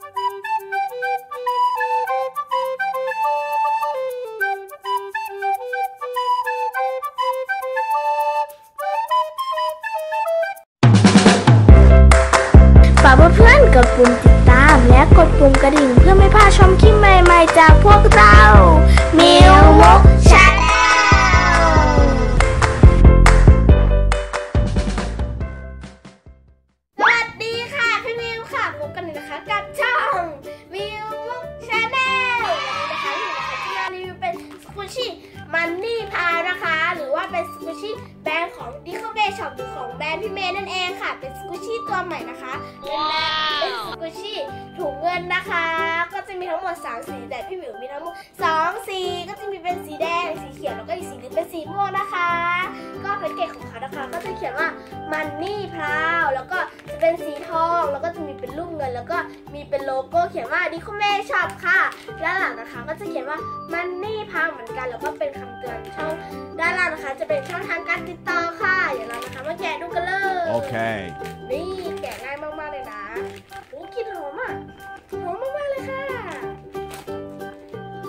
ฝากเพื่อนๆกดปุ่มติดตาม และกดปุ่มกระดิ่งเพื่อไม่พลาดชมคลิปใหม่ๆจากพวกเรามิวมกชาแนลสวัสดีค่ะ พี่มิวค่ะพบกันอีกนะคะกับช่อง ชี่มันนี่พาวนะคะ หรือว่าเป็นสกูชี่แบรนด์ของดิคเบช็อปหรือของแบรนด์พี่เมย์นั่นเองค่ะ เป็นสกูชี่ตัวใหม่นะคะเป็นแบรนด์เป็นสกูชี่ถุงเงินนะคะ ก็จะมีทั้งหมด3สีแต่พี่หมิวมีทั้งหมด2สีก็จะมีเป็นสีแดงสีเขียวแล้วก็อีกสีหนึงเป็นสีม่วงนะคะ ก็แพ็กเกจของเขานะคะ ก็จะเขียนว่ามันนี่พราวแล้วก็จะเป็นสีทองแล้วก็จะมีเป็นรูปเงิน แล้วก็มีเป็นโลโก้เขียนว่าดิคเมช็อปค่ะ ด้านหลังนะคะก็จะเขียนว่ามัน เป็นช่องทางการติดต่อค่ะเดี๋ยวเรานะคะมาแกะดูกันเลย Okay. นี่แกะง่ายมากๆเลยนะโอ้กลิ่นหอมอะหอมมากๆเลยค่ะ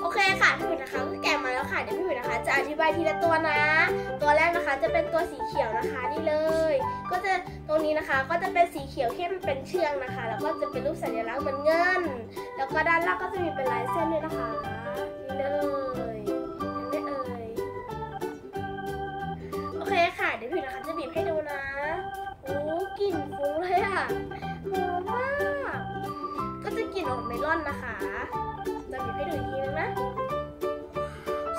โอเคค่ะพี่หมิวนะคะก็แกะมาแล้วค่ะเดี๋ยวพี่หมิวนะคะ จะอธิบายทีละตัวนะ ตัวแรกนะคะจะเป็นตัวสีเขียวนะคะนี่เลย ก็จะตรงนี้นะคะก็จะเป็นสีเขียวเข้มเป็นเชือกนะคะ แล้วก็จะเป็นรูปสัญลักษณ์เหมือนเงิน แล้วก็ด้านล่างก็จะมีเป็นลายเส้นด้วยนะคะ หอมมาก ก็จะกลิ่นออกเมลอนนะคะจะบีบให้ดูอีกทีนึงนะ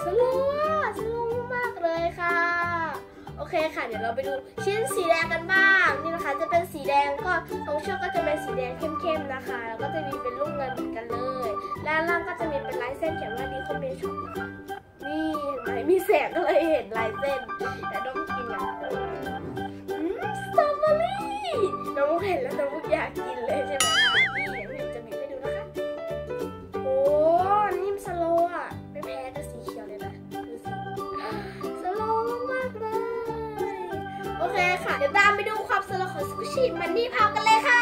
สโลว์สโลว์มากเลยค่ะ โอเคค่ะ เดี๋ยวเราไปดูชิ้นสีแดงกันบ้าง นี่นะคะ จะเป็นสีแดงก็ตรงชือกก็จะเป็นสีแดงเข้มๆนะคะ แล้วก็จะมีเป็นลูกเงินเหมือนกันเลยด้านล่างก็จะมีเป็นลายเส้นเขียนว่าดีคอมเมชั่นนะคะนี่เห็นไหมมีแสงก็เลยเห็นลายเส้นแต่ต้องกินอย่างอื ห็นแล้วน้องมุกอยากกินเลยใช่ไหมนี่เดี๋ยวจะบีบให้ดูนะคะ โอ้นิ่มสโลอะไม่แพ้กับสีเขียวเลยนะดูสิสโลมากเลย โอเคค่ะ เดี๋ยวตามไปดูความสโลของสกุชิมันนี่พาวกันเลยค่ะ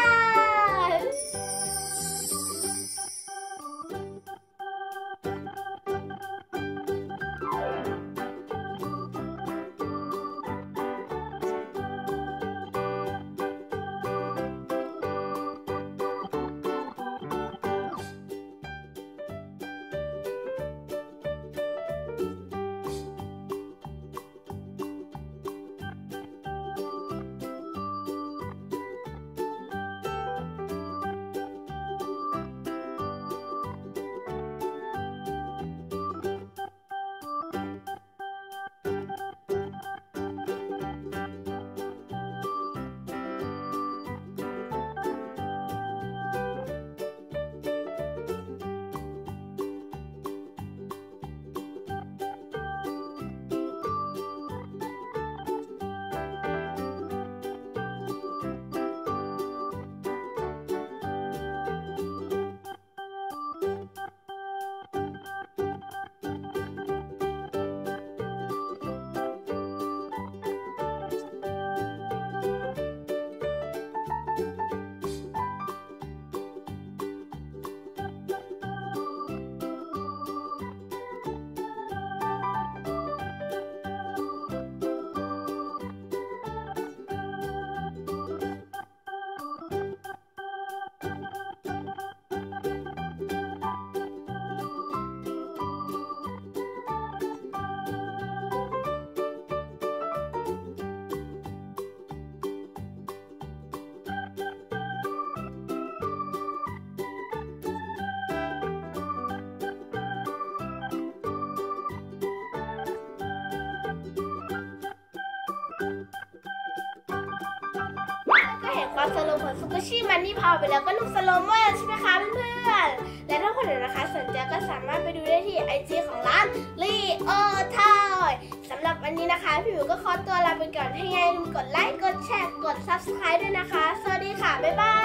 เห็นควาสโลมของซุกุชีมันนี่พาวไปแล้วก็ลูกสโลว์มาใช่ไหมคะเพื่อนๆ และถ้าคนไหนนะคะสนใจก็สามารถไปดูได้ที่ไอจีของร้านลีโอทอยสำหรับวันนี้นะคะ พี่หมิวก็ขอตัวลาไปก่อนให้ไงลืมกดไลค์ กดแชร์ กด subscribe ด้วยนะคะ สวัสดีค่ะ บ๊ายบา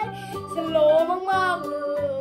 ยสโลมากๆเลย